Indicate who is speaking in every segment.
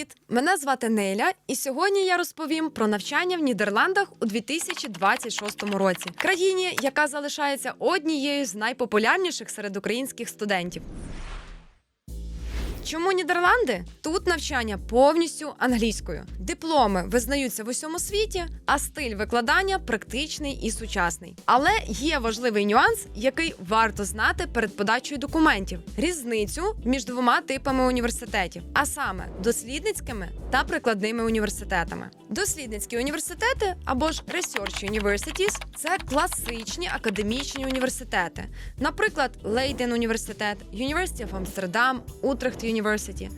Speaker 1: Привіт! Мене звати Неля, і сьогодні я розповім про навчання в Нідерландах у 2026 році, країні, яка залишається однією з найпопулярніших серед українських студентів. Чому Нідерланди? Тут навчання повністю англійською. Дипломи визнаються в усьому світі, а стиль викладання практичний і сучасний. Але є важливий нюанс, який варто знати перед подачею документів: різницю між двома типами університетів, а саме дослідницькими та прикладними університетами. Дослідницькі університети або ж Research Universities – це класичні академічні університети. Наприклад, Лейден університет, University of Amsterdam, Utrecht University.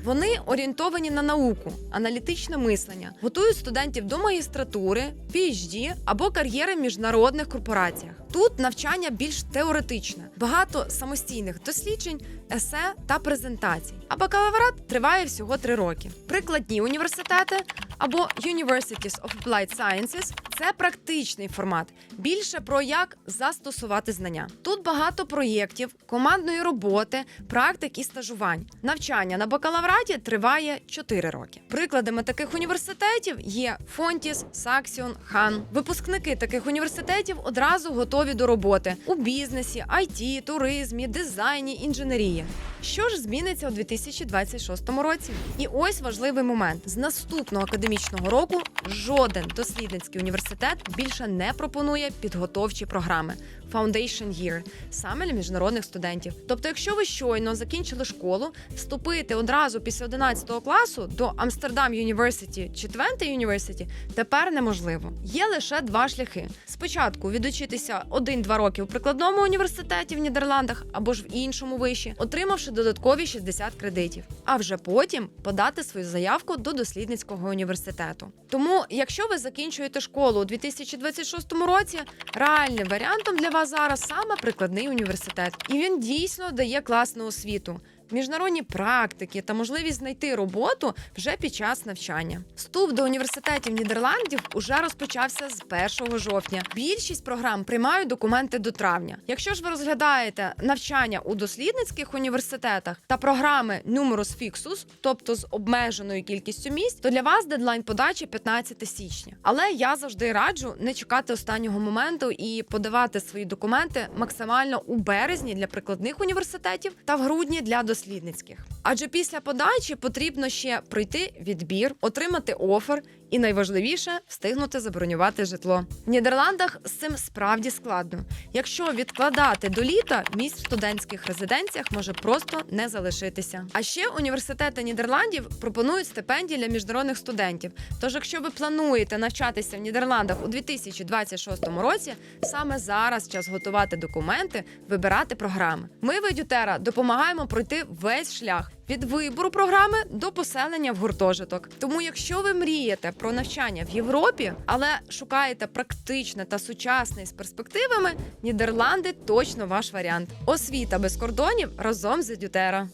Speaker 1: Вони орієнтовані на науку, аналітичне мислення, готують студентів до магістратури, PhD або кар'єри в міжнародних корпораціях. Тут навчання більш теоретичне, багато самостійних досліджень, есе та презентацій. А бакалаврат триває всього три роки. Прикладні університети або Universities of Applied Sciences – це практичний формат, більше про як застосувати знання. Тут багато проєктів, командної роботи, практик і стажувань. Навчання на бакалавраті триває 4 роки. Прикладами таких університетів є Фонтіс, Саксіон, Хан. Випускники таких університетів одразу готові до роботи у бізнесі, IT, туризмі, дизайні, інженерії. Що ж зміниться у 2026 році? І ось важливий момент: з наступного академічного року жоден дослідницький університет більше не пропонує підготовчі програми Foundation Year саме для міжнародних студентів. Тобто, якщо ви щойно закінчили школу, вступити одразу після 11 класу до Амстердам Юніверситі чи Твенте Юніверситі тепер неможливо. Є лише два шляхи: спочатку відучитися 1-2 роки у прикладному університеті в Нідерландах або ж в іншому виші, отримавши додаткові 60 кредитів, а вже потім подати свою заявку до дослідницького університету. Тому, якщо ви закінчуєте школу у 2026 році, реальним варіантом для вас зараз саме прикладний університет, і він дійсно дає класну освіту. Міжнародні практики та можливість знайти роботу вже під час навчання. Вступ до університетів Нідерландів уже розпочався з 1 жовтня. Більшість програм приймають документи до травня. Якщо ж ви розглядаєте навчання у дослідницьких університетах та програми Numerus Fixus, тобто з обмеженою кількістю місць, то для вас дедлайн подачі 15 січня. Але я завжди раджу не чекати останнього моменту і подавати свої документи максимально у березні для прикладних університетів та в грудні для дослідницьких. Адже після подачі потрібно ще пройти відбір, отримати офер і найважливіше встигнути забронювати житло. В Нідерландах з цим справді складно. Якщо відкладати до літа, місць в студентських резиденціях може просто не залишитися. А ще університети Нідерландів пропонують стипендії для міжнародних студентів. Тож, якщо ви плануєте навчатися в Нідерландах у 2026 році, саме зараз час готувати документи, вибирати програми. Ми в Едютера допомагаємо пройти весь шлях від вибору програми до поселення в гуртожиток. Тому, якщо ви мрієте про навчання в Європі, але шукаєте практичне та сучасне з перспективами, Нідерланди точно ваш варіант. Освіта без кордонів разом з Едютера.